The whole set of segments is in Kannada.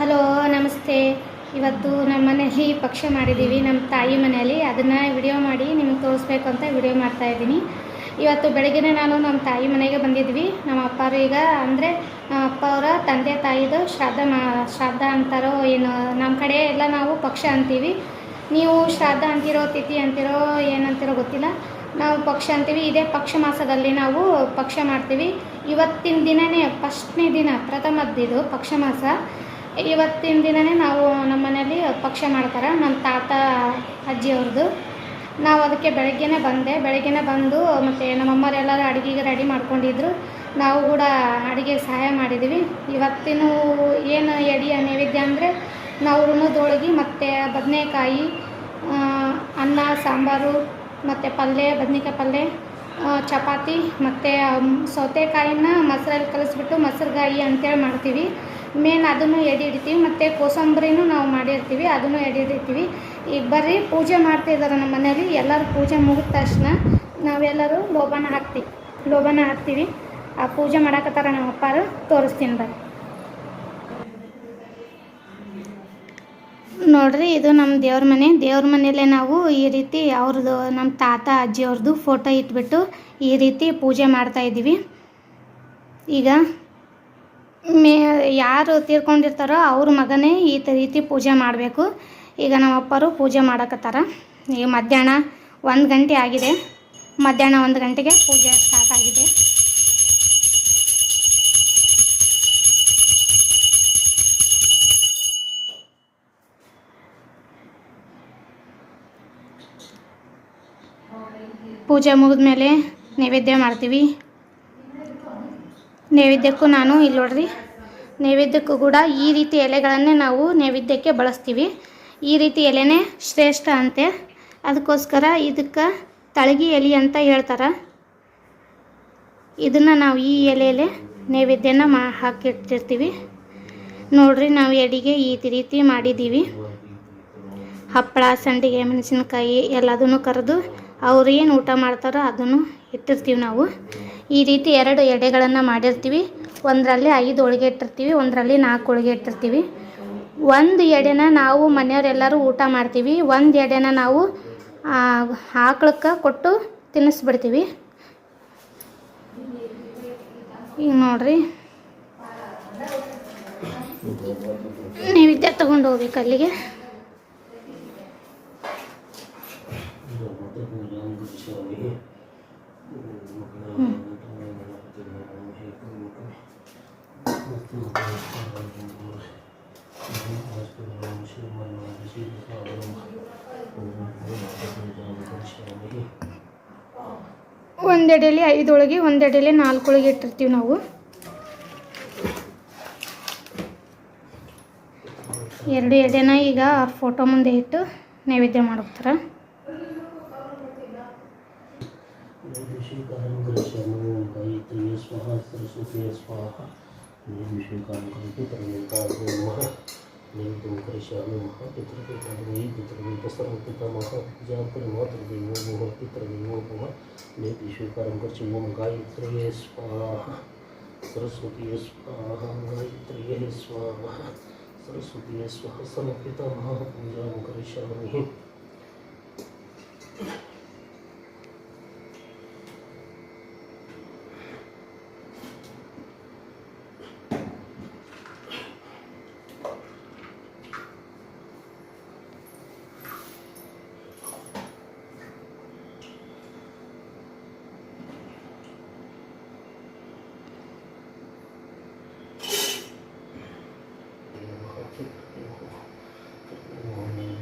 ಹಲೋ, ನಮಸ್ತೆ. ಇವತ್ತು ನಮ್ಮ ಮನೆಯಲ್ಲಿ ಪಕ್ಷ ಮಾಡಿದ್ದೀವಿ ನಮ್ಮ ತಾಯಿ ಮನೆಯಲ್ಲಿ. ಅದನ್ನು ವಿಡಿಯೋ ಮಾಡಿ ನಿಮಗೆ ತೋರಿಸ್ಬೇಕು ಅಂತ ವಿಡಿಯೋ ಮಾಡ್ತಾ ಇದ್ದೀನಿ. ಇವತ್ತು ಬೆಳಗ್ಗೆ ನಾನು ನಮ್ಮ ತಾಯಿ ಮನೆಗೆ ಬಂದಿದ್ವಿ. ನಮ್ಮ ಅಪ್ಪರು ಈಗ, ಅಂದರೆ ನಮ್ಮ ಅಪ್ಪ ಅವರ ತಂದೆ ತಾಯಿದು ಶ್ರಾದ್ದ ಮಾ, ಶ್ರಾದ್ದ ಅಂತಾರೋ ಏನು ನಮ್ಮ ಕಡೆ ಎಲ್ಲ ನಾವು ಪಕ್ಷ ಅಂತೀವಿ. ನೀವು ಶ್ರಾದ್ದ ಅಂತಿರೋ, ತಿಥಿ ಅಂತಿರೋ, ಏನಂತಿರೋ ಗೊತ್ತಿಲ್ಲ. ನಾವು ಪಕ್ಷ ಅಂತೀವಿ. ಇದೇ ಪಕ್ಷ ಮಾಸದಲ್ಲಿ ನಾವು ಪಕ್ಷ ಮಾಡ್ತೀವಿ. ಇವತ್ತಿನ ದಿನನೇ, ಫಸ್ಟ್ನೇ ದಿನ ಪ್ರಥಮದ್ದಿದು ಪಕ್ಷ ಮಾಸ. ಇವತ್ತಿನ ದಿನವೇ ನಾವು ನಮ್ಮ ಮನೇಲಿ ಪಕ್ಷ ಮಾಡ್ತಾರೆ. ನಮ್ಮ ತಾತ ಅಜ್ಜಿಯವ್ರದ್ದು ನಾವು ಅದಕ್ಕೆ ಬೆಳಗ್ಗೆನೇ ಬಂದೆ. ಬೆಳಗ್ಗೆನೇ ಬಂದು ಮತ್ತು ನಮ್ಮಮ್ಮರೆಲ್ಲರೂ ಅಡುಗೆಗೆ ರೆಡಿ ಮಾಡ್ಕೊಂಡಿದ್ರು. ನಾವು ಕೂಡ ಅಡುಗೆಗೆ ಸಹಾಯ ಮಾಡಿದ್ದೀವಿ ಇವತ್ತಿನ ಏನು ಎಡಿ ನೈವೇದ್ಯ ಅಂದರೆ ನಾವು ಋಣದೊಳಗೆ ಮತ್ತು ಬದನೆಕಾಯಿ ಅನ್ನ, ಸಾಂಬಾರು, ಮತ್ತು ಪಲ್ಯ ಬದನೆಕಾಯಿ ಪಲ್ಯ ಚಪಾತಿ, ಮತ್ತು ಸೌತೆಕಾಯಿನ ಮೊಸರಲ್ಲಿ ಕಲಿಸ್ಬಿಟ್ಟು ಮೊಸರುಗಾಯಿ ಅಂತೇಳಿ ಮಾಡ್ತೀವಿ. ಮೇನ್ ಅದನ್ನು ಎಡೆ ಹಿಡಿತೀವಿ ಮತ್ತು ಕೋಸಂಬರಿನೂ ನಾವು ಮಾಡಿರ್ತೀವಿ, ಅದನ್ನು ಎಡೆ ಹಿಡಿತೀವಿ ಈಗ ಬರ್ರಿ, ಪೂಜೆ ಮಾಡ್ತಿದ್ದಾರೆ ನಮ್ಮ ಮನೆಯಲ್ಲಿ, ಎಲ್ಲರೂ ಪೂಜೆ ಮುಗಿದ ತಕ್ಷಣ ನಾವೆಲ್ಲರೂ ಲೋಬನ ಹಾಕ್ತೀವಿ ಲೋಬನ ಹಾಕ್ತೀವಿ. ಆ ಪೂಜೆ ಮಾಡಕತ್ತಾರ ನಮ್ಮ ಅಪ್ಪಾರು, ತೋರಿಸ್ತೀನಿ ಬರ್ರಿ. ನೋಡ್ರಿ, ಇದು ನಮ್ಮ ದೇವ್ರ ಮನೆ. ದೇವ್ರ ಮನೆಯಲ್ಲೇ ನಾವು ಈ ರೀತಿ ಅವ್ರದ್ದು, ನಮ್ಮ ತಾತ ಅಜ್ಜಿಯವ್ರದ್ದು ಫೋಟೋ ಇಟ್ಬಿಟ್ಟು ಈ ರೀತಿ ಪೂಜೆ ಮಾಡ್ತಾ ಇದ್ದೀವಿ. ಈಗ ಮೇ ಯಾರು ತೀರ್ಕೊಂಡಿರ್ತಾರೋ ಅವ್ರ ಮಗನೇ ಈ ರೀತಿ ಪೂಜೆ ಮಾಡಬೇಕು. ಈಗ ನಮ್ಮಪ್ಪರು ಪೂಜೆ ಮಾಡಕತ್ತಾರ. ಈಗ ಮಧ್ಯಾಹ್ನ ಒಂದು ಗಂಟೆ ಆಗಿದೆ. ಮಧ್ಯಾಹ್ನ ಒಂದು ಗಂಟೆಗೆ ಪೂಜೆ ಸ್ಟಾರ್ಟ್ ಆಗಿದೆ. ಪೂಜೆ ಮುಗಿದ್ಮೇಲೆ ನೈವೇದ್ಯ ಮಾಡ್ತೀವಿ. ನೈವೇದ್ಯಕ್ಕೂ ನಾನು ಇಲ್ಲಿ ನೋಡ್ರಿ, ನೈವೇದ್ಯಕ್ಕೂ ಕೂಡ ಈ ರೀತಿ ಎಲೆಗಳನ್ನೇ ನಾವು ನೈವೇದ್ಯಕ್ಕೆ ಬಳಸ್ತೀವಿ. ಈ ರೀತಿ ಎಲೆನೇ ಶ್ರೇಷ್ಠ ಅಂತೆ. ಅದಕ್ಕೋಸ್ಕರ ಇದಕ್ಕೆ ತಳಗಿ ಎಲೆ ಅಂತ ಹೇಳ್ತಾರೆ. ಇದನ್ನು ನಾವು ಈ ಎಲೆಯಲ್ಲೇ ನೈವೇದ್ಯನ ಮಾ, ಹಾಕಿಟ್ಟಿರ್ತೀವಿ. ನೋಡ್ರಿ, ನಾವು ಎಡಿಗೆ ಈ ರೀತಿ ಮಾಡಿದ್ದೀವಿ. ಹಪ್ಪಳ, ಸಂಡಿಗೆ, ಮೆಣಸಿನ್ಕಾಯಿ ಎಲ್ಲದನ್ನು ಕರೆದು ಅವ್ರು ಏನು ಊಟ ಮಾಡ್ತಾರೋ ಅದನ್ನು ಇಟ್ಟಿರ್ತೀವಿ ನಾವು. ಈ ರೀತಿ ಎರಡು ಎಡೆಗಳನ್ನು ಮಾಡಿರ್ತೀವಿ. ಒಂದರಲ್ಲಿ ಐದು ಹೋಳಿಗೆ ಇಟ್ಟಿರ್ತೀವಿ, ಒಂದರಲ್ಲಿ ನಾಲ್ಕು ಹೋಳಿಗೆ ಇಟ್ಟಿರ್ತೀವಿ. ಒಂದು ಎಡೆನ ನಾವು ಮನೆಯವರೆಲ್ಲರೂ ಊಟ ಮಾಡ್ತೀವಿ. ಒಂದು ಎಡೆನ ನಾವು ಆಕಳಕ್ಕೆ ಕೊಟ್ಟು ತಿನ್ನಿಸ್ಬಿಡ್ತೀವಿ. ಈಗ ನೋಡ್ರಿ. ನೈವೇದ್ಯ ತಗೊಂಡು ಹೋಗ್ಬೇಕು ಅಲ್ಲಿಗೆ. ಒಂದೆಡೆಯಲ್ಲಿ ಐದು ಒಂದೆಡೆಯಲ್ಲಿ ನಾಲ್ಕು ಹೋಳಿಗೆ ಇಟ್ಟಿರ್ತೀವಿ ನಾವು. ಎರಡು ಎಡೆನ ಈಗ ಅವ್ರ ಫೋಟೋ ಮುಂದೆ ಇಟ್ಟು ನೈವೇದ್ಯ ಮಾಡೋಗ್ತಾರೆ विष्णुकान्तपितर्वेतामः निमित्तं करिष्यामि महापितृपितर्वै पितृपितसर्वपितमः पूजापरिमातृदेवो भव पितृदेवो भव नेतिष्वकारं कर्चिमं गायत्र्ये स्वाहा सरस्वती स्वाहा गायत्र्ये स्वाहा सरस्वती स्वाहा समर्पितमः पूजां करिष्यामि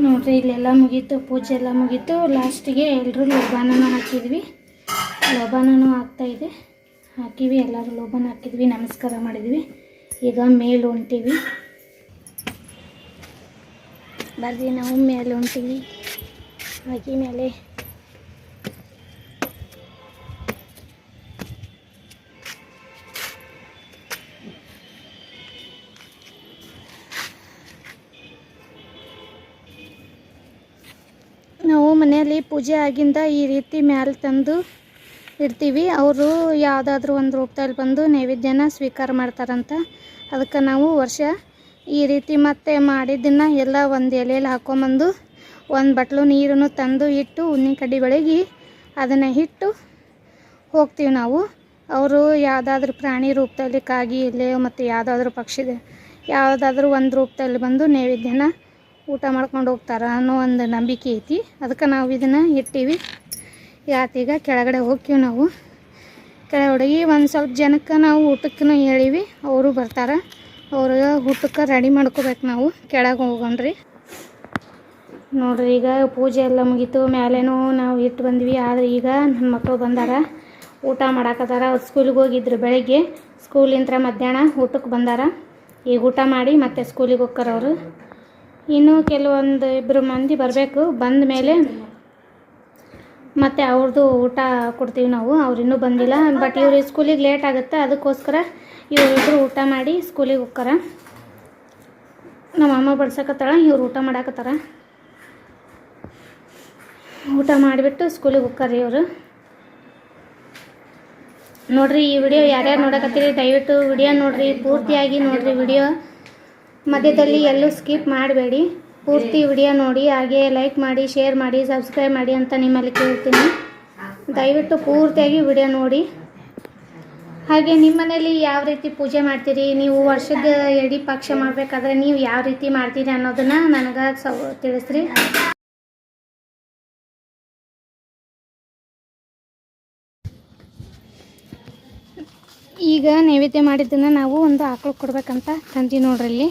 ನೋಡ್ರಿ, ಇಲ್ಲೆಲ್ಲ ಮುಗೀತು, ಪೂಜೆ ಎಲ್ಲ ಮುಗೀತು. ಲಾಸ್ಟಿಗೆ ಎಲ್ಲರೂ ಲೋಬಾನನ ಹಾಕಿದ್ವಿ. ಲೋಬಾನನು ಹಾಕ್ತಾಯಿದೆ ಹಾಕಿವಿ, ಎಲ್ಲರೂ ಲೋಬಾನ ಹಾಕಿದ್ವಿ, ನಮಸ್ಕಾರ ಮಾಡಿದ್ವಿ. ಈಗ ಮೇಲೆ ಹೊಂಟೀವಿ ಬರ್ರಿ, ನಾವು ಮೇಲೆ ಹೊಂಟೀವಿ ಹಾಕಿ ಮೇಲೆ ಮನೆಯಲ್ಲಿ ಪೂಜೆ ಆಗಿಂದ ಈ ರೀತಿ ಮ್ಯಾಲೆ ತಂದು ಇಡ್ತೀವಿ. ಅವರು ಯಾವುದಾದ್ರೂ ಒಂದು ರೂಪದಲ್ಲಿ ಬಂದು ನೈವೇದ್ಯನ ಸ್ವೀಕಾರ ಮಾಡ್ತಾರಂತ. ಅದಕ್ಕೆ ನಾವು ವರ್ಷ ಈ ರೀತಿ ಮತ್ತೆ ಮಾಡಿದ್ದನ್ನು ಎಲ್ಲ ಒಂದು ಎಲೆಯಲ್ಲಿ ಹಾಕೊಂಬಂದು ಒಂದು ಬಟ್ಲು ನೀರನ್ನು ತಂದು ಇಟ್ಟು ಉನ್ನಿನ ಕಡ್ಡಿ ಬೆಳಗಿ ಅದನ್ನು ಇಟ್ಟು ಹೋಗ್ತೀವಿ ನಾವು. ಅವರು ಯಾವುದಾದ್ರೂ ಪ್ರಾಣಿ ರೂಪದಲ್ಲಿ ಕಾಗಿ ಇಲ್ಲೇ ಮತ್ತು ಯಾವುದಾದ್ರೂ ಪಕ್ಷಿ, ಯಾವುದಾದ್ರೂ ಒಂದು ರೂಪದಲ್ಲಿ ಬಂದು ನೈವೇದ್ಯನ ಊಟ ಮಾಡ್ಕೊಂಡು ಹೋಗ್ತಾರೆ ಅನ್ನೋ ಒಂದು ನಂಬಿಕೆ ಐತಿ. ಅದಕ್ಕೆ ನಾವು ಇದನ್ನು ಇಟ್ಟೀವಿ. ಯಾತೀಗ ಕೆಳಗಡೆ ಹೋಗ್ತೀವಿ ನಾವು. ಕೆಳಗಡೆ ಒಂದು ಸ್ವಲ್ಪ ಜನಕ್ಕೆ ನಾವು ಊಟಕ್ಕೂ ಹೇಳೀವಿ. ಅವರು ಬರ್ತಾರೆ. ಅವ್ರಿಗೆ ಊಟಕ್ಕೆ ರೆಡಿ ಮಾಡ್ಕೋಬೇಕು ನಾವು. ಕೆಳಗೆ ಹೋಗೋಣ್ರಿ. ನೋಡ್ರಿ, ಈಗ ಪೂಜೆ ಎಲ್ಲ ಮುಗೀತು. ಮ್ಯಾಲೇನೂ ನಾವು ಇಟ್ಟು ಬಂದ್ವಿ. ಆದರೆ ಈಗ ನನ್ನ ಮಕ್ಕಳು ಬಂದಾರ. ಊಟ ಮಾಡಾಕತ್ತಾರ. ಅವ್ರು ಸ್ಕೂಲಿಗೆ ಹೋಗಿದ್ರು ಬೆಳಗ್ಗೆ. ಸ್ಕೂಲಿಂದ ಮಧ್ಯಾಹ್ನ ಊಟಕ್ಕೆ ಬಂದಾರ. ಈಗ ಊಟ ಮಾಡಿ ಮತ್ತೆ ಸ್ಕೂಲಿಗೆ ಹೋಗ್ತಾರ ಅವರು. ಇನ್ನೂ ಕೆಲವೊಂದು ಇಬ್ಬರು ಮಂದಿ ಬರಬೇಕು. ಬಂದ ಮೇಲೆ ಮತ್ತು ಅವ್ರದ್ದು ಊಟ ಕೊಡ್ತೀವಿ ನಾವು. ಅವ್ರು ಇನ್ನೂ ಬಂದಿಲ್ಲ. ಬಟ್ ಇವರು ಸ್ಕೂಲಿಗೆ ಲೇಟ್ ಆಗುತ್ತೆ. ಅದಕ್ಕೋಸ್ಕರ ಇವರಿಬ್ಬರು ಊಟ ಮಾಡಿ ಸ್ಕೂಲಿಗೆ ಹೋಗ್ತಾರ. ನಮ್ಮ ಅಮ್ಮ ಬಡ್ಸಕತ್ತಾಳ. ಇವ್ರು ಊಟ ಮಾಡಾಕತ್ತಾರ. ಊಟ ಮಾಡಿಬಿಟ್ಟು ಸ್ಕೂಲಿಗೆ ಹೋಗ್ತಾರೆ ಇವರು. ನೋಡ್ರಿ ಈ ವಿಡಿಯೋ ಯಾರ್ಯಾರು ನೋಡಕತ್ತೀರಿ, ದಯವಿಟ್ಟು ವಿಡಿಯೋ ನೋಡ್ರಿ. ಪೂರ್ತಿಯಾಗಿ ನೋಡ್ರಿ ವಿಡಿಯೋ ಮಧ್ಯದಲ್ಲಿ ಎಲ್ಲೂ ಸ್ಕಿಪ್ ಮಾಡಬೇಡಿ. ಪೂರ್ತಿ ವಿಡಿಯೋ ನೋಡಿ, ಹಾಗೆ ಲೈಕ್ ಮಾಡಿ ಶೇರ್ ಮಾಡಿ ಸಬ್ಸ್ಕ್ರೈಬ್ ಮಾಡಿ ಅಂತ ನಿಮ್ಮಲ್ಲಿ ಕೇಳ್ತೀನಿ. ದಯವಿಟ್ಟು ಪೂರ್ತಿಯಾಗಿ ವಿಡಿಯೋ ನೋಡಿ. ಹಾಗೆ ನಿಮ್ಮ ಮನೇಲಿ ಯಾವ ರೀತಿ ಪೂಜೆ ಮಾಡ್ತೀರಿ? ನೀವು ವರ್ಷದ ಎಡಿ ಪಕ್ಷ ಮಾಡಬೇಕಾದ್ರೆ ನೀವು ಯಾವ ರೀತಿ ಮಾಡ್ತೀರಿ ಅನ್ನೋದನ್ನು ನನಗೆ ಸವ್ ತಿಳಿಸ್ರಿ. ಈಗ ನೈವೇದ್ಯ ಮಾಡಿದ್ದನ್ನು ನಾವು ಒಂದು ಆಕಳು ಕೊಡಬೇಕಂತ ತಂದಿ ನೋಡ್ರಿ ಇಲ್ಲಿ.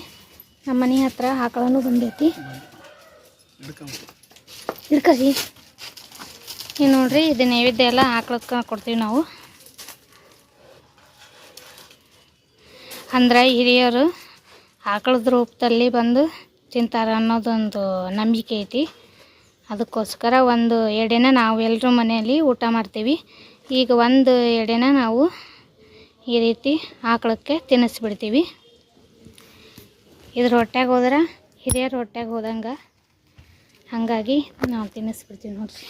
ನಮ್ಮ ಮನೆ ಹತ್ರ ಆಕಳನು ಬಂದೈತಿ. ಹಿಡ್ಕಸಿ ಈಗ ನೋಡ್ರಿ ಇದು ನೈವೇದ್ಯ ಎಲ್ಲ ಆಕಳಕ್ಕೆ ಕೊಡ್ತೀವಿ ನಾವು. ಅಂದ್ರೆ ಹಿರಿಯರು ಆಕಳದ ರೂಪದಲ್ಲಿ ಬಂದು ತಿಂತಾರೆ ಅನ್ನೋದೊಂದು ನಂಬಿಕೆ ಐತಿ. ಅದಕ್ಕೋಸ್ಕರ ಒಂದು ಎಡೆನ ನಾವು ಎಲ್ಲರೂ ಮನೆಯಲ್ಲಿ ಊಟ ಮಾಡ್ತೀವಿ. ಈಗ ಒಂದು ಎಡೆನ ನಾವು ಈ ರೀತಿ ಆಕಳಕ್ಕೆ ತಿನ್ನಿಸ್ಬಿಡ್ತೀವಿ ಇದ್ರ ಹೊಟ್ಟೆಗೆ ಹೋದ್ರೆ ಹಿರಿಯರ ಹೊಟ್ಟೆಗೆ ಹೋದಂಗೆ ಹಾಗಾಗಿ ನಾವು ತಿನ್ನಿಸ್ಬಿಡ್ತೀವಿ ನೋಡ್ರಿ.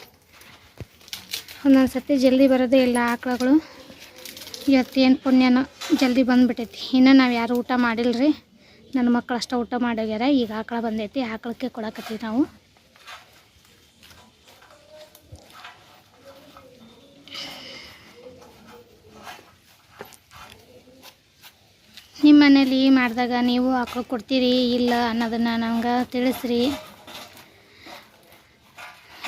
ಒಂದೊಂದು ಸತಿ ಜಲ್ದಿ ಬರೋದೇ ಇಲ್ಲ ಆಕಳುಗಳು. ಇವತ್ತು ಏನು ಪುಣ್ಯನೋ ಜಲ್ದಿ ಬಂದುಬಿಟ್ಟೈತಿ ಇನ್ನೂ ನಾವು ಯಾರು ಊಟ ಮಾಡಿಲ್ರಿ. ನನ್ನ ಮಕ್ಕಳು ಅಷ್ಟೇ ಊಟ ಮಾಡೋಗ್ಯಾರ ಈಗ ಆಕಳ ಬಂದೈತಿ. ಆಕಳಕ್ಕೆ ಕೊಡಕತ್ತೀವಿ ನಾವು. ಮನೇಲಿ ಮಾಡಿದಾಗ ನೀವು ಹಾಕೋ ಕೊಡ್ತೀರಿ ಇಲ್ಲ ಅನ್ನೋದನ್ನು ನಮ್ಗೆ ತಿಳಿಸ್ರಿ.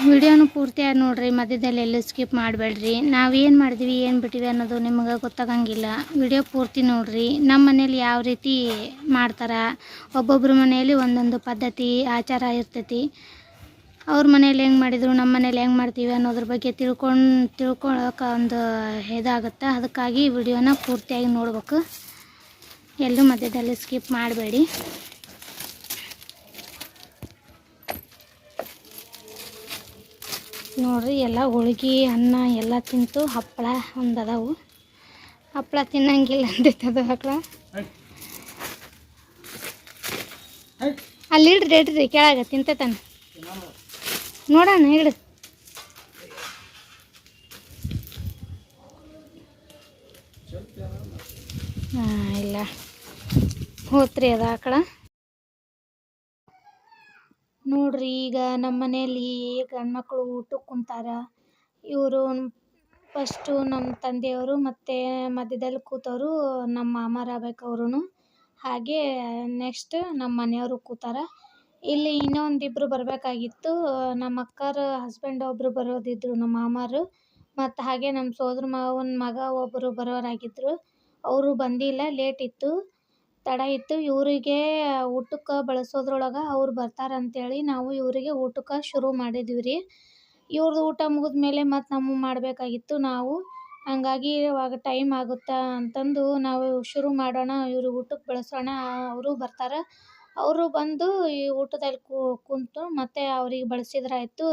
ವಿಡಿಯೋನು ಪೂರ್ತಿಯಾಗಿ ನೋಡ್ರಿ, ಮಧ್ಯದಲ್ಲಿ ಎಲ್ಲೂ ಸ್ಕಿಪ್ ಮಾಡಬೇಡ್ರಿ. ಏನು ಮಾಡಿದ್ವಿ, ಏನು ಬಿಟ್ಟಿವಿ ಅನ್ನೋದು ನಿಮಗೆ ಗೊತ್ತಾಗಂಗಿಲ್ಲ. ವಿಡಿಯೋ ಪೂರ್ತಿ ನೋಡಿರಿ. ನಮ್ಮ ಮನೇಲಿ ಯಾವ ರೀತಿ ಮಾಡ್ತಾರೆ ಒಬ್ಬೊಬ್ಬರ ಮನೆಯಲ್ಲಿ ಒಂದೊಂದು ಪದ್ಧತಿ, ಆಚಾರ ಇರ್ತೈತಿ. ಅವ್ರ ಮನೇಲಿ ಹೆಂಗೆ ಮಾಡಿದ್ರು ನಮ್ಮ ಮನೇಲಿ ಹೆಂಗೆ ಮಾಡ್ತೀವಿ ಅನ್ನೋದ್ರ ಬಗ್ಗೆ ತಿಳ್ಕೊಂಡು ತಿಳ್ಕೊಳಕ್ಕೆ ಒಂದು ಇದಾಗುತ್ತೆ. ಅದಕ್ಕಾಗಿ ವಿಡಿಯೋನ ಪೂರ್ತಿಯಾಗಿ ನೋಡ್ಬೇಕು. ಎಲ್ಲೂ ಮಧ್ಯದಲ್ಲಿ ಸ್ಕಿಪ್ ಮಾಡಬೇಡಿ. ನೋಡ್ರಿ, ಎಲ್ಲ ಹೋಳ್ಗೆ, ಅನ್ನ ಎಲ್ಲ ತಿಂತು. ಹಪ್ಪಳ ಒಂದು ಅದಾವು. ಹಪ್ಪಳ ತಿನ್ನಂಗಿಲ್ಲ ಅಂತೈತೆ ಅದು ಹಪ್ಪಳ ಅಲ್ಲಿ ಇಡ್ರಿ ಇಡ್ರಿ, ಕೆಳಗೆ ತಿಂತೈತಾನ ನೋಡೋಣ ಹಾಂ, ಇಲ್ಲ. ಹೋತ್ರಿ ಅದ ಆಕಳ ನೋಡ್ರಿ ಈಗ ನಮ್ಮ ಮನೆಯಲ್ಲಿ ಗಂಡ್ಮಕ್ಳು ಊಟಕ್ಕೆ ಕುಂತಾರ. ಇವರು ಫಸ್ಟು ನಮ್ಮ ತಂದೆಯವರು ಮತ್ತು ಮಧ್ಯದಲ್ಲಿ ಕೂತವರು ನಮ್ಮ ಮಾಮಾರ ಆಗ್ಬೇಕು ಅವ್ರೂ ಹಾಗೆ ನೆಕ್ಸ್ಟ್ ನಮ್ಮ ಮನೆಯವರು ಕೂತಾರ. ಇಲ್ಲಿ ಇನ್ನೊಂದಿಬ್ಬರು ಬರಬೇಕಾಗಿತ್ತು. ನಮ್ಮ ಅಕ್ಕರ ಹಸ್ಬೆಂಡ್ ಒಬ್ಬರು ಬರೋದಿದ್ರು ನಮ್ಮ ಮಾಮಾರು. ಮತ್ತು ಹಾಗೆ ನಮ್ಮ ಸೋದರ ಮಾವನ ಮಗ ಒಬ್ಬರು ಬರೋರಾಗಿದ್ದರು ಅವರು ಬಂದಿಲ್ಲ ಲೇಟ್ ಇತ್ತು. ತಡ ಇತ್ತು. ಇವರಿಗೆ ಊಟಕ್ಕೆ ಬಳಸೋದ್ರೊಳಗೆ ಅವ್ರು ಬರ್ತಾರೆ ಅಂತೇಳಿ ನಾವು ಇವರಿಗೆ ಊಟಕ್ಕೆ ಶುರು ಮಾಡಿದ್ವಿ ರೀ ಇವ್ರದ್ದು ಊಟ ಮುಗಿದ ಮೇಲೆ ಮತ್ತು ನಮ್ಮ ಮಾಡಬೇಕಾಗಿತ್ತು. ನಾವು ಹಂಗಾಗಿ ಇವಾಗ ಟೈಮ್ ಆಗುತ್ತಾ ಅಂತಂದು ನಾವು ಶುರು ಮಾಡೋಣ, ಇವರು ಊಟಕ್ಕೆ ಬಳಸೋಣ, ಅವರು ಬರ್ತಾರೆ. ಅವರು ಬಂದು ಈ ಊಟದಲ್ಲಿ ಕುಂತು ಮತ್ತೆ ಅವ್ರಿಗೆ ಬಳಸಿದ್ರಾಯಿತು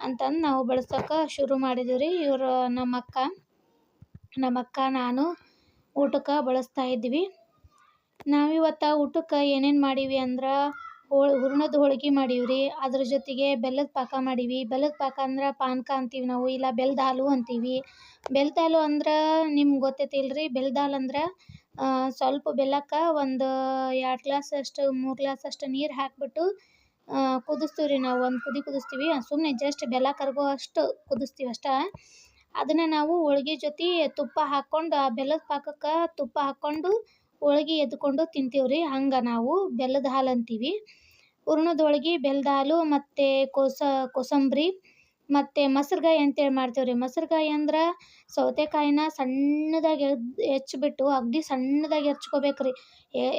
ಅಂತಂದು ನಾವು ಬಳಸೋಕೆ ಶುರು ಮಾಡಿದ್ವಿ ರೀ ಇವರು ನಮ್ಮ ಅಕ್ಕ ನಮ್ಮ ಅಕ್ಕ ನಾನು ಊಟಕ್ಕೆ ಬಳಸ್ತಾ ಇದ್ವಿ. ನಾವಿವತ್ತು ಊಟಕ್ಕೆ ಏನೇನು ಮಾಡೀವಿ ಅಂದ್ರೆ ಹೋಳ್, ಹೂರ್ಣದ ಹೋಳ್ಗೆ ಮಾಡೀವಿ ರೀ ಅದ್ರ ಜೊತೆಗೆ ಬೆಲ್ಲದ ಪಾಕ ಮಾಡೀವಿ. ಬೆಲ್ಲದ ಪಾಕ ಅಂದ್ರೆ ಪಾನಕ ಅಂತೀವಿ ನಾವು, ಇಲ್ಲ ಬೆಲ್ಲದ ಹಾಲು ಅಂತೀವಿ. ಬೆಲ್ಲದ ಹಾಲು ಅಂದ್ರೆ ನಿಮ್ಗೆ ಗೊತ್ತೈತಿಲ್ಲ ರೀ ಬೆಲ್ಲದ ಹಾಲು ಅಂದ್ರೆ ಸ್ವಲ್ಪ ಬೆಲ್ಲಕ್ಕೆ ಒಂದು ಎರಡು ಗ್ಲಾಸ್ ಅಷ್ಟು, ಮೂರು ಗ್ಲಾಸ್ ಅಷ್ಟು ನೀರು ಹಾಕಿಬಿಟ್ಟು ಕುದಿಸ್ತೀವಿ ರೀ ನಾವು. ಒಂದು ಕುದಿ ಕುದಿಸ್ತೀವಿ. ಸುಮ್ಮನೆ ಜಸ್ಟ್ ಬೆಲ್ಲ ಕರಗೋ ಅಷ್ಟು ಕುದಿಸ್ತೀವಿ ಅಷ್ಟೇ. ಅದನ್ನು ನಾವು ಹೋಳ್ಗೆ ಜೊತೆ ತುಪ್ಪ ಹಾಕ್ಕೊಂಡು ಆ ಬೆಲ್ಲದ ಪಾಕಕ್ಕೆ ತುಪ್ಪ ಹಾಕ್ಕೊಂಡು ಹೋಳ್ಗೆ ಎದ್ಕೊಂಡು ತಿಂತೀವಿ ರೀ ಹಂಗೆ ನಾವು ಬೆಲ್ಲದ ಹಾಲು ಅಂತೀವಿ. ಹೂರ್ಣದ ಹೋಳಿಗೆ, ಬೆಲ್ಲದ ಹಾಲು ಮತ್ತು ಕೋಸ, ಕೋಸಂಬರಿ ಮತ್ತು ಮೊಸ್ರುಗಾಯಿ ಅಂತೇಳಿ ಮಾಡ್ತೀವಿ ರೀ ಮೊಸ್ರುಗಾಯಿ ಅಂದ್ರೆ ಸೌತೆಕಾಯಿನ ಸಣ್ಣದಾಗಿ ಹೆಚ್ಚಿಬಿಟ್ಟು ಅಗ್ದಿ ಸಣ್ಣದಾಗಿ ಹೆಚ್ಕೋಬೇಕು ರೀ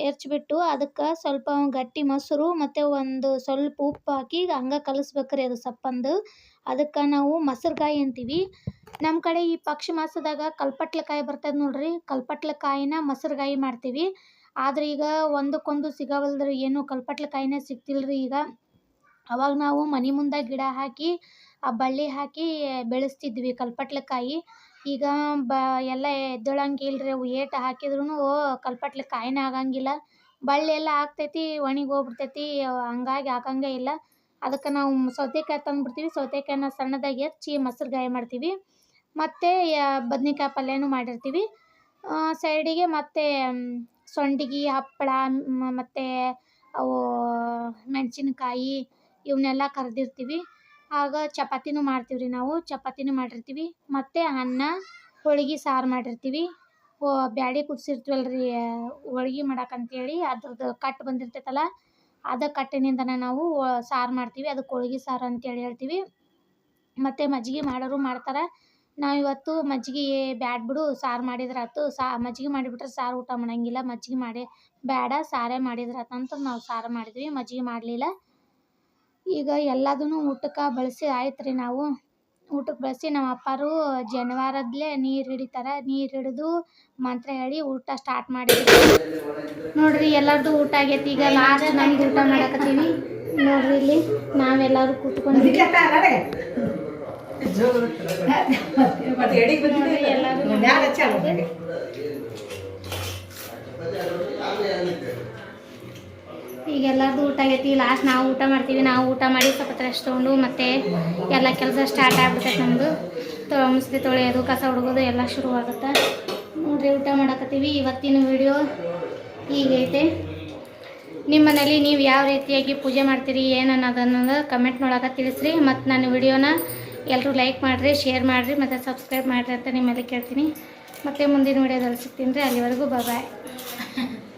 ಹೆಚ್ಬಿಟ್ಟು ಅದಕ್ಕೆ ಸ್ವಲ್ಪ ಗಟ್ಟಿ ಮೊಸರು ಮತ್ತು ಒಂದು ಸ್ವಲ್ಪ ಉಪ್ಪು ಹಾಕಿ ಹಂಗೆ ಕಲಸ್ಬೇಕು ರೀ ಅದು ಸಪ್ಪಂದು. ಅದಕ್ಕೆ ನಾವು ಮೊಸ್ರುಗಾಯಿ ಅಂತೀವಿ. ನಮ್ಮ ಕಡೆ ಈ ಪಕ್ಷ ಮಾಸದಾಗ ಕಲ್ಪಟ್ಲಕಾಯಿ ಬರ್ತದೆ ನೋಡ್ರಿ. ಕಲ್ಪಟ್ಲಕಾಯಿನ ಮೊಸ್ರುಗಾಯಿ ಮಾಡ್ತೀವಿ. ಆದ್ರೆ ಈಗ ಒಂದಕ್ಕೊಂದು ಸಿಗವಲ್ದ್ರಿ ಏನು ಕಲ್ಪಟ್ಲಕಾಯಿನೇ ಸಿಗ್ತಿಲ್ಲ ರೀ ಈಗ. ಅವಾಗ ನಾವು ಮನೆ ಮುಂದೆ ಗಿಡ ಹಾಕಿ, ಆ ಬಳ್ಳಿ ಹಾಕಿ ಬೆಳೆಸ್ತಿದ್ವಿ ಕಲ್ಪಟ್ಲಕಾಯಿ. ಈಗ ಬ ಎಲ್ಲ ಎದ್ದೇಳಂಗಿಲ್ಲ ರೀ ಅವು ಏಟು ಹಾಕಿದ್ರೂ ಕಲ್ಪಟ್ಲಕಾಯಿನೇ ಆಗಂಗಿಲ್ಲ. ಬಳ್ಳಿ ಎಲ್ಲ ಆಗ್ತೈತಿ, ಒಣಗಿ ಹೋಗ್ಬಿಡ್ತೈತಿ, ಹಂಗಾಗಿ ಆಗಂಗೇ ಇಲ್ಲ. ಅದಕ್ಕೆ ನಾವು ಸೌತೆಕಾಯಿ ತಂದುಬಿಡ್ತೀವಿ. ಸೌತೆಕಾಯಿನ ಸಣ್ಣದಾಗಿ ಹೆಚ್ಚಿ ಮೊಸ್ರುಗಾಯಿ ಮಾಡ್ತೀವಿ. ಮತ್ತು ಬದ್ನೆಕಾಯಿ ಪಲ್ಯನೂ ಮಾಡಿರ್ತೀವಿ. ಸೈಡಿಗೆ ಮತ್ತು ಸಂಡ್ಗೆ, ಹಪ್ಪಳ ಮತ್ತು ಅವು ಮೆಣಸಿನ್ಕಾಯಿ ಇವನ್ನೆಲ್ಲ ಕರೆದಿರ್ತೀವಿ. ಆಗ ಚಪಾತಿನೂ ಮಾಡ್ತೀವಿ ರೀ ನಾವು. ಚಪಾತಿನೂ ಮಾಡಿರ್ತೀವಿ. ಮತ್ತು ಅನ್ನ, ಹೋಳ್ಗೆ, ಸಾರು ಮಾಡಿರ್ತೀವಿ. ಓ, ಬ್ಯಾಳೆ ಕುದಿಸಿರ್ತೀವಲ್ಲ ರೀ ಹೋಳ್ಗೆ ಮಾಡಕ್ಕೆ ಅಂತೇಳಿ ಅದ್ರದ್ದು ಕಟ್ ಬಂದಿರ್ತೈತಲ್ಲ, ಅದ ಕಟ್ಟಿನಿಂದನೇ ನಾವು ಸಾರು ಮಾಡ್ತೀವಿ. ಅದಕ್ಕೆ ಹೋಳ್ಗೆ, ಸಾರು ಅಂತೇಳಿ ಹೇಳ್ತೀವಿ. ಮತ್ತು ಮಜ್ಜಿಗೆ ಮಾಡೋರು ಮಾಡ್ತಾರೆ. ನಾವಿವತ್ತು ಮಜ್ಜಿಗೆ ಬ್ಯಾಡ ಬಿಡು, ಸಾರು ಮಾಡಿದ್ರಾಯ್ತು ಸಾ, ಮಜ್ಜಿಗೆ ಮಾಡಿಬಿಟ್ರೆ ಸಾರು ಊಟ ಮಾಡಂಗಿಲ್ಲ. ಮಜ್ಜಿಗೆ ಮಾಡಿ, ಬ್ಯಾಡ, ಸಾರೇ ಮಾಡಿದ್ರಾಯ್ತು ಅಂತ ನಾವು ಸಾರು ಮಾಡಿದ್ವಿ. ಮಜ್ಜಿಗೆ ಮಾಡಲಿಲ್ಲ. ಈಗ ಎಲ್ಲದನ್ನು ಊಟಕ್ಕೆ ಬಳಸಿ ಆಯ್ತು ರೀ ನಾವು. ಊಟಕ್ಕೆ ಬಳಸಿ ನಮ್ಮ ಅಪ್ಪಾರು ಜನವಾರದ್ಲೇ ನೀರು ಹಿಡಿತಾರೆ. ನೀರು ಹಿಡಿದು ಮಂತ್ರ ಹೇಳಿ ಊಟ ಸ್ಟಾರ್ಟ್ ಮಾಡಿದ್ವಿ ನೋಡ್ರಿ ಎಲ್ಲರದು ಊಟ ಆಗೈತಿ. ಈಗ ಲಾಸ್ಟ್ ನಮ್ದು ಊಟ ಮಾಡಕತ್ತೀವಿ. ನೋಡ್ರಿ ಇಲ್ಲಿ ನಾವೆಲ್ಲರೂ ಎಲ್ಲರೂ ಈಗ ಎಲ್ಲರದು ಊಟ ಆಗೈತಿ. ಲಾಸ್ಟ್ ನಾವು ಊಟ ಮಾಡ್ತೀವಿ. ನಾವು ಊಟ ಮಾಡಿ ಸ್ವಲ್ಪ ರೆಸ್ಟ್ ತೊಗೊಂಡು ಮತ್ತೆ ಎಲ್ಲ ಕೆಲಸ ಸ್ಟಾರ್ಟ್ ಆಗ್ಬಿಟ್ಟೈತೆ ನಮ್ದು. ಮುಸ್ತಿ ಮುಸ್ಲಿ ತೊಳೆಯೋದು ಕಸ ಹುಡುಗೋದು ಎಲ್ಲ ಶುರು ಆಗುತ್ತೆ. ನೋಡ್ರಿ ಊಟ ಮಾಡಕತ್ತೀವಿ. ಇವತ್ತಿನ ವಿಡಿಯೋ ಹೀಗೈತೆ. ನಿಮ್ಮ ಮನೇಲಿ ನೀವು ಯಾವ ರೀತಿಯಾಗಿ ಪೂಜೆ ಮಾಡ್ತೀರಿ ಏನು ಕಮೆಂಟ್ ಕಮೆಂಟ್ನೊಳಗೆ ತಿಳಿಸ್ರಿ. ಮತ್ತು ನಾನು ವಿಡಿಯೋನ ಎಲ್ಲರೂ ಲೈಕ್ ಮಾಡಿರಿ ಶೇರ್ ಮಾಡಿರಿ, ಮತ್ತು ಸಬ್ಸ್ಕ್ರೈಬ್ ಮಾಡಿರಿ ಅಂತ ನಿಮ್ಮಲ್ಲಿ ಕೇಳ್ತೀನಿ. ಮತ್ತೆ ಮುಂದಿನ ವಿಡಿಯೋದಲ್ಲಿ ಸಿಗ್ತೀನಿ ರೀ. ಅಲ್ಲಿವರೆಗೂ ಬಾಯ್